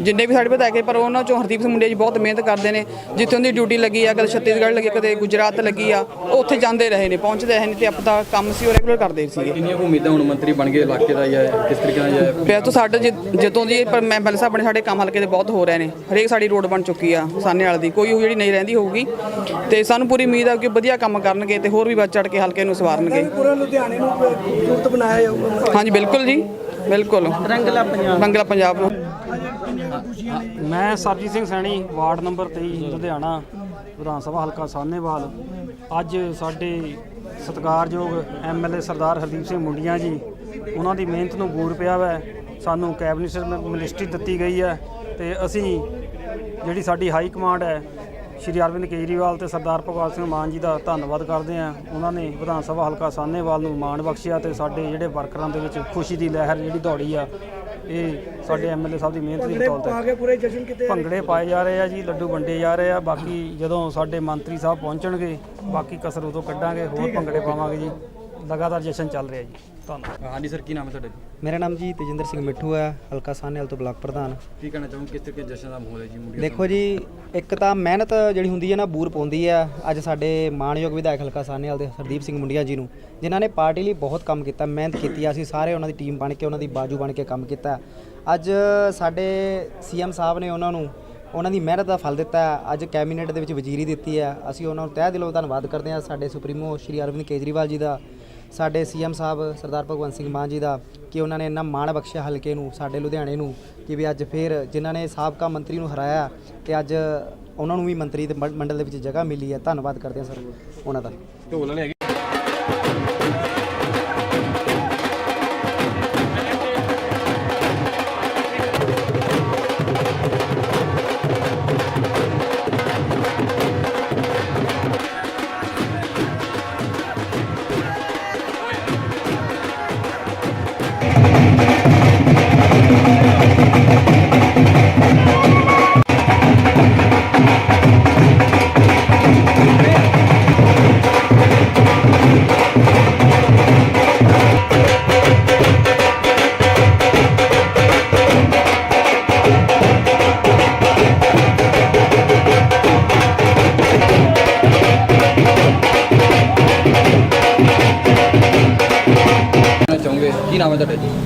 ਜਿੰਨੇ ਵੀ ਸਾਡੇ ਵਿਧਾਇਕ ਹੈ ਪਰ ਉਹਨਾਂ ਚੋਂ ਹਰਦੀਪ ਸਿੰਘ ਮੁੰਡਿਆ ਜੀ ਬਹੁਤ ਮਿਹਨਤ ਕਰਦੇ ਨੇ। ਜਿੱਥੇ ਉਹਦੀ ਡਿਊਟੀ ਲੱਗੀ ਆ ਕਦੇ ਛੱਤੀਸਗੜ੍ਹ ਲੱਗੀ ਕਦੇ ਗੁਜਰਾਤ ਲੱਗੀ ਆ ਉਹ ਉੱਥੇ ਜਾਂਦੇ ਰਹੇ ਨੇ ਪਹੁੰਚਦੇ ਰਹੇ ਨੇ ਤੇ ਆਪਣਾ ਕੰਮ ਸੀ ਉਹ ਰੈਗੂਲਰ ਕਰਦੇ ਸੀਗੇ। ਕਿੰਨੀਆਂ ਉਮੀਦਾਂ ਹੁਣ ਮੰਤਰੀ ਬਣ ਗਏ ਇਲਾਕੇ ਦਾ ਜਾਂ ਕਿਸ ਤਰੀਕੇ ਨਾਲ ਜਾਂ ਪਿਆ ਤੋਂ ਸਾਡੇ ਜਿ- ਜਦੋਂ ਦੀ ਪਰ ਮੈਂ ਬਲ ਸਾਹਿਬ ਨੇ ਸਾਡੇ ਕੰਮ ਹਲਕੇ ਦੇ ਬਹੁਤ ਹੋ ਰਹੇ ਨੇ। ਹਰੇਕ ਸਾਡੀ ਰੋਡ ਬਣ ਚੁੱਕੀ ਆ ਸਾਨੇ ਵਾਲੇ ਦੀ। ਕੋਈ ਉਹ ਜਿਹੜੀ ਨਹੀਂ ਰਹਿੰਦੀ ਹੋਊਗੀ। ਤੇ ਸਾਨੂੰ ਪੂਰੀ ਉਮੀਦ ਆ ਕਿ ਵਧੀਆ ਕੰਮ ਕਰਨਗੇ ਤੇ ਹੋਰ ਵੀ ਵੱਧ ਚੜ ਕੇ ਹਲਕੇ ਨੂੰ ਸਵਾਰਨਗੇ। ਪੂਰਾ ਲੁਧਿਆਣੇ ਨੂੰ ਖੂਬਸੂਰਤ ਬਣਾਇਆ ਜਾਊਗਾ? ਹਾਂਜੀ ਬਿਲਕੁਲ ਜੀ ਬਿਲਕੁਲ। ਰੰਗਲਾ ਪੰਜਾਬ। ਰੰਗਲਾ ਪੰਜਾਬ ਨੂੰ। ਮੈਂ ਸਰਜੀਤ ਸਿੰਘ ਸੈਣੀ, ਵਾਰਡ ਨੰਬਰ 23 ਲੁਧਿਆਣਾ, ਵਿਧਾਨ ਸਭਾ ਹਲਕਾ ਸਾਹਨੇਵਾਲ। ਅੱਜ ਸਾਡੇ ਸਤਿਕਾਰਯੋਗ ਐਮਐਲਏ ਸਰਦਾਰ ਹਰਦੀਪ ਸਿੰਘ ਮੁੰਡੀਆਂ ਜੀ, ਉਹਨਾਂ ਦੀ ਮਿਹਨਤ ਨੂੰ ਬੂਰ ਪਿਆ ਵੈ। ਸਾਨੂੰ ਕੈਬਨਿਟ ਮਿਨਿਸਟਰੀ ਦਿੱਤੀ ਗਈ ਹੈ ਤੇ ਅਸੀਂ ਜਿਹੜੀ ਸਾਡੀ ਹਾਈ ਕਮਾਂਡ ਹੈ, ਸ਼੍ਰੀ ਅਰਵਿੰਦ ਕੇਜਰੀਵਾਲ ਤੇ ਸਰਦਾਰ ਭਗਵੰਤ ਸਿੰਘ ਮਾਨ ਜੀ ਦਾ ਧੰਨਵਾਦ ਕਰਦੇ ਹਾਂ। ਉਹਨਾਂ ਨੇ ਵਿਧਾਨ ਸਭਾ ਹਲਕਾ ਸਾਹਨੇਵਾਲ ਨੂੰ ਮਾਣ ਬਖਸ਼ਿਆ ਤੇ ਸਾਡੇ ਜਿਹੜੇ ਵਰਕਰਾਂ ਦੇ ਵਿੱਚ ਖੁਸ਼ੀ ਦੀ ਲਹਿਰ ਜਿਹੜੀ ਦੌੜੀ ਆ ਇਹ ਸਾਡੇ ਐਮਐਲਏ ਸਾਹਿਬ ਦੀ ਮਿਹਨਤ ਦੀ ਬਦੌਲਤ ਹੈ। ਪਾ ਕੇ ਪੂਰੇ ਜਸ਼ਨ ਕਿਤੇ ਭੰਗੜੇ ਪਾਏ ਜਾ ਰਹੇ ਆ ਜੀ ਲੱਡੂ ਵੰਡੇ ਜਾ ਰਹੇ ਆ ਬਾਕੀ ਜਦੋਂ ਸਾਡੇ ਮੰਤਰੀ ਸਾਹਿਬ ਪਹੁੰਚਣਗੇ ਬਾਕੀ ਕਸਰ ਉਦੋਂ ਕੱਢਾਂਗੇ ਹੋਰ ਭੰਗੜੇ ਪਾਵਾਂਗੇ ਜੀ। ਲਗਾਤਾਰ ਜਸ਼ਨ ਚੱਲ ਰਿਹਾ ਜੀ। ਧੰਨਵਾਦ। ਹਾਂਜੀ ਸਰ ਕੀ ਨਾਮ ਹੈ ਤੁਹਾਡਾ ਜੀ? ਮੇਰਾ ਨਾਮ ਜੀ ਤੇਜਿੰਦਰ ਸਿੰਘ ਮਿੱਠੂ ਹੈ ਹਲਕਾ ਸਾਹਨੇਵਾਲ ਤੋਂ ਬਲਾਕ ਪ੍ਰਧਾਨ। ਕੀ ਕਹਿਣਾ ਚਾਹੂੰ ਕਿਸ ਤਰੀਕੇ ਜਸ਼ਨ ਦਾ ਮਾਹੌਲ ਹੈ ਜੀ ਮੁੰਡੇ ਦੇਖੋ ਜੀ ਇੱਕ ਤਾਂ ਮਿਹਨਤ ਜਿਹੜੀ ਹੁੰਦੀ ਹੈ ਨਾ ਬੂਰ ਪਾਉਂਦੀ ਹੈ। ਅੱਜ ਸਾਡੇ ਮਾਣਯੋਗ ਵਿਧਾਇਕ ਹਲਕਾ ਸਾਹਨੇਵਾਲ ਦੇ ਹਰਦੀਪ ਸਿੰਘ ਮੁੰਡੀਆ ਜੀ ਨੂੰ ਜਿਨ੍ਹਾਂ ਨੇ ਪਾਰਟੀ ਲਈ ਬਹੁਤ ਕੰਮ ਕੀਤਾ ਮਿਹਨਤ ਕੀਤੀ ਅਸੀਂ ਸਾਰੇ ਉਹਨਾਂ ਦੀ ਟੀਮ ਬਣ ਕੇ ਉਹਨਾਂ ਦੀ ਬਾਜੂ ਬਣ ਕੇ ਕੰਮ ਕੀਤਾ। ਅੱਜ ਸਾਡੇ ਸੀਐਮ ਸਾਹਿਬ ਨੇ ਉਹਨਾਂ ਨੂੰ ਉਹਨਾਂ ਦੀ ਮਿਹਨਤ ਦਾ ਫਲ ਦਿੱਤਾ। ਅੱਜ ਕੈਬਨਿਟ ਦੇ ਵਿੱਚ ਵਜ਼ੀਰੀ ਦਿੱਤੀ ਹੈ। ਅਸੀਂ ਉਹਨਾਂ ਨੂੰ ਤਹਿ ਦਿਲੋਂ ਧੰਨਵਾਦ ਕਰਦੇ ਹਾਂ। ਸਾਡੇ ਸੁਪਰੀਮੋ ਸ਼੍ਰੀ ਅਰਵਿੰਦ ਕੇਜਰੀਵਾਲ ਜੀ ਦਾ ਸਾਡੇ ਸੀਐਮ ਸਾਹਿਬ ਸਰਦਾਰ ਭਗਵੰਤ ਸਿੰਘ ਮਾਨ ਜੀ ਦਾ ਕਿ ਉਹਨਾਂ ਨੇ ਇੰਨਾ ਮਾਣ ਬਖਸ਼ਿਆ ਹਲਕੇ ਨੂੰ, ਸਾਡੇ ਲੁਧਿਆਣੇ ਨੂੰ, ਕਿ ਵੀ ਅੱਜ ਫਿਰ ਜਿਨ੍ਹਾਂ ਨੇ ਸਾਬਕਾ ਮੰਤਰੀ ਨੂੰ ਹਰਾਇਆ, ਤੇ ਅੱਜ ਉਹਨਾਂ ਨੂੰ ਵੀ ਮੰਤਰੀ ਦੇ ਮੰਡਲ ਦੇ ਵਿੱਚ ਜਗ੍ਹਾ ਮਿਲੀ ਹੈ। ਧੰਨਵਾਦ ਕਰਦੇ ਹਾਂ ਸਰ ਉਹਨਾਂ ਦਾ। ਢੋਲ ਵਾਲੇ ਹੈਗੇ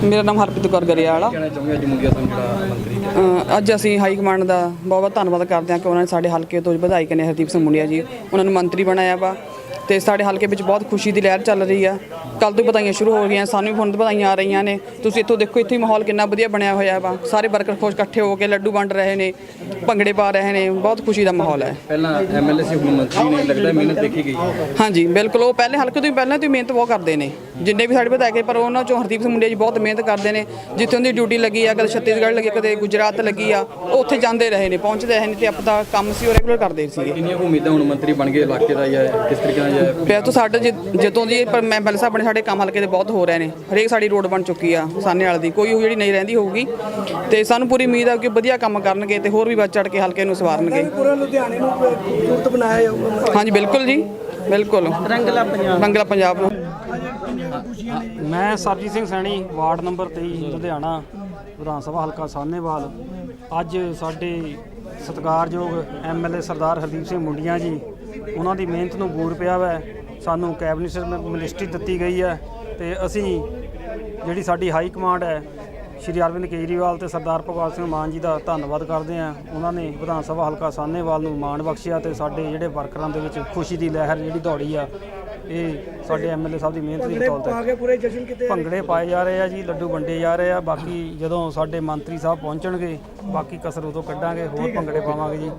ਮੇਰਾ ਨਾਮ ਹਰਪ੍ਰੀਤ ਕੌਰ ਗਰੇਵਾਲਾ ਕਹਿਣਾ ਚਾਹੋਗੇ ਅੱਜ ਜਿਹੜਾ ਮੰਤਰੀ ਅਸੀਂ ਹਾਈ ਕਮਾਂਡ ਦਾ ਬਹੁਤ ਬਹੁਤ ਧੰਨਵਾਦ ਕਰਦੇ ਹਾਂ ਕਿ ਉਹਨਾਂ ਨੇ ਸਾਡੇ ਹਲਕੇ ਤੋਂ ਵਿਧਾਇਕ ਨੇ ਹਰਦੀਪ ਸਿੰਘ ਮੁੰਡਿਆ ਜੀ ਉਹਨਾਂ ਨੂੰ ਮੰਤਰੀ ਬਣਾਇਆ ਵਾ ਤੇ ਸਾਡੇ ਹਲਕੇ ਵਿੱਚ ਬਹੁਤ ਖੁਸ਼ੀ ਦੀ ਲਹਿਰ ਚੱਲ ਰਹੀ ਆ। ਕੱਲ ਤੋਂ ਵਧਾਈਆਂ ਸ਼ੁਰੂ ਹੋ ਗਈਆਂ ਸਾਨੂੰ ਵੀ ਹੁਣ ਵਧਾਈਆਂ ਆ ਰਹੀਆਂ ਨੇ। ਤੁਸੀਂ ਇੱਥੋਂ ਦੇਖੋ ਇੱਥੇ ਮਾਹੌਲ ਕਿੰਨਾ ਵਧੀਆ ਬਣਿਆ ਹੋਇਆ ਵਾ। ਸਾਰੇ ਵਰਕਰ ਖੁਸ਼ ਇਕੱਠੇ ਹੋ ਕੇ ਲੱਡੂ ਵੰਡ ਰਹੇ ਨੇ ਭੰਗੜੇ ਪਾ ਰਹੇ ਨੇ ਬਹੁਤ ਖੁਸ਼ੀ ਦਾ ਮਾਹੌਲ ਹੈ। ਪਹਿਲਾਂ ਐਮਐਲਏ ਸੀ ਹੁਣ ਮੰਤਰੀ ਨੇ ਲੱਗਦਾ ਮਿਹਨਤ ਦੇਖੀ ਗਈ। ਹਾਂਜੀ ਬਿਲਕੁਲ ਉਹ ਪਹਿਲੇ ਹਲਕੇ ਤੋਂ ਹੀ ਪਹਿਲਾਂ ਤੋਂ ਮਿਹਨਤ ਬਹੁਤ ਕਰਦੇ ਨੇ। ਜਿੰਨੇ ਵੀ ਸਾਡੇ ਵਿਧਾਇਕ ਪਰ ਉਹਨਾਂ ਚੋਂ ਹਰਦੀਪ ਸਿੰਘ ਮੁੰਡਿਆ ਜੀ ਬਹੁਤ ਮਿਹਨਤ ਕਰਦੇ ਨੇ। ਜਿੱਥੇ ਉਹਦੀ ਡਿਊਟੀ ਲੱਗੀ ਆ ਕਦੇ ਛੱਤੀਸਗੜ੍ਹ ਲੱਗੀ ਕਦੇ ਗੁਜਰਾਤ ਲੱਗੀ ਆ ਉਹ ਉੱਥੇ ਜਾਂਦੇ ਰਹੇ ਨੇ ਪਹੁੰਚਦੇ ਰਹੇ ਨੇ ਤੇ ਆਪਣਾ ਕੰਮ ਸੀ ਉਹ ਰੈਗੂਲਰ ਕਰਦੇ ਸੀਗੇ। ਕਿੰਨੀਆਂ ਉਮੀਦਾਂ ਹੁਣ ਮੰਤਰੀ ਬਣ ਗਏ ਇਲਾਕੇ ਦਾ ਜਾਂ ਕਿਸ ਤਰੀਕੇ ਨਾਲ ਜਾਂ ਪਿਆ ਤੋਂ ਸਾਡੇ ਜਿ- ਜਦੋਂ ਦੀ ਪਰ ਮੈਂ ਬਲ ਸਾਹਿਬ ਨੇ ਸਾਡੇ ਕੰਮ ਹਲਕੇ ਦੇ ਬਹੁਤ ਹੋ ਰਹੇ ਨੇ ਹਰੇਕ ਸਾਡੀ ਰੋਡ ਬਣ ਚੁੱਕੀ ਆ ਸਾਨੇ ਵਾਲੇ ਦੀ ਕੋਈ ਉਹ ਜਿਹੜੀ ਨਹੀਂ ਰਹਿੰਦੀ ਹੋਊਗੀ। ਤੇ ਸਾਨੂੰ ਪੂਰੀ ਉਮੀਦ ਆ ਕਿ ਵਧੀਆ ਕੰਮ ਕਰਨਗੇ ਤੇ ਹੋਰ ਵੀ ਵੱਧ ਚੜ ਕੇ ਹਲਕੇ ਨੂੰ ਸਵਾਰਨਗੇ। ਪੂਰਾ ਲੁਧਿਆਣੇ ਨੂੰ ਖੂਬਸੂਰਤ ਬਣਾਇਆ ਜਾਊਗਾ। ਹਾਂਜੀ ਬਿਲਕੁਲ ਜੀ ਬਿਲਕੁਲ। ਰੰਗਲਾ ਪੰਜਾਬ। ਰੰਗਲਾ ਪੰਜਾਬ ਨੂੰ। ਮੈਂ ਸਰਜੀਤ ਸਿੰਘ ਸੈਣੀ, ਵਾਰਡ ਨੰਬਰ 23 ਲੁਧਿਆਣਾ, ਵਿਧਾਨ ਸਭਾ ਹਲਕਾ ਸਾਹਨੇਵਾਲ। ਅੱਜ ਸਾਡੇ ਸਤਿਕਾਰਯੋਗ ਐਮਐਲਏ ਸਰਦਾਰ ਹਰਦੀਪ ਸਿੰਘ ਮੁੰਡੀਆਂ ਜੀ, ਉਹਨਾਂ ਦੀ ਮਿਹਨਤ ਨੂੰ ਬੂਰ ਪਿਆ ਵੈ। ਸਾਨੂੰ ਕੈਬਨਿਟ ਮਿਨਿਸਟਰੀ ਦਿੱਤੀ ਗਈ ਹੈ ਤੇ ਅਸੀਂ ਜਿਹੜੀ ਸਾਡੀ ਹਾਈ ਕਮਾਂਡ ਹੈ, ਸ਼੍ਰੀ ਅਰਵਿੰਦ ਕੇਜਰੀਵਾਲ ਤੇ ਸਰਦਾਰ ਭਗਵੰਤ ਸਿੰਘ ਮਾਨ ਜੀ ਦਾ ਧੰਨਵਾਦ ਕਰਦੇ ਹਾਂ। ਉਹਨਾਂ ਨੇ ਵਿਧਾਨ ਸਭਾ ਹਲਕਾ ਸਾਹਨੇਵਾਲ ਨੂੰ ਮਾਣ ਬਖਸ਼ਿਆ ਤੇ ਸਾਡੇ ਜਿਹੜੇ ਵਰਕਰਾਂ ਦੇ ਵਿੱਚ ਖੁਸ਼ੀ ਦੀ ਲਹਿਰ ਜਿਹੜੀ ਦੌੜੀ ਆ ਇਹ ਸਾਡੇ ਐਮਐਲਏ ਸਾਹਿਬ ਦੀ ਮਿਹਨਤ ਦੀ ਬਦੌਲਤ ਹੈ। ਪਾ ਕੇ ਪੂਰੇ ਜਸ਼ਨ ਕਿਤੇ ਭੰਗੜੇ ਪਾਏ ਜਾ ਰਹੇ ਆ ਜੀ ਲੱਡੂ ਵੰਡੇ ਜਾ ਰਹੇ ਆ ਬਾਕੀ ਜਦੋਂ ਸਾਡੇ ਮੰਤਰੀ ਸਾਹਿਬ ਪਹੁੰਚਣਗੇ ਬਾਕੀ ਕਸਰ ਉਦੋਂ ਕੱਢਾਂਗੇ ਹੋਰ ਭੰਗੜੇ ਪਾਵਾਂਗੇ ਜੀ।